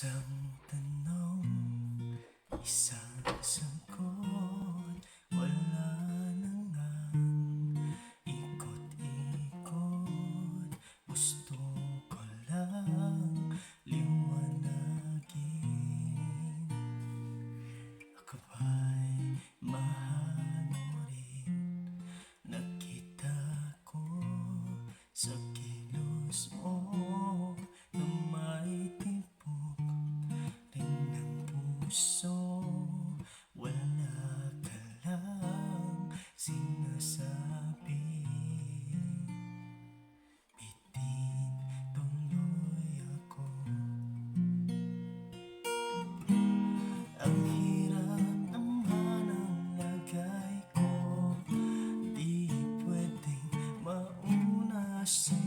Isang tanong, isang sagot puso. Wala ka lang sinasabi. Bitin tuloy ako. Ang hirap naman ang lagay ko. Di pwedeng mauna sa'yo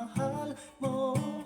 mahal mo.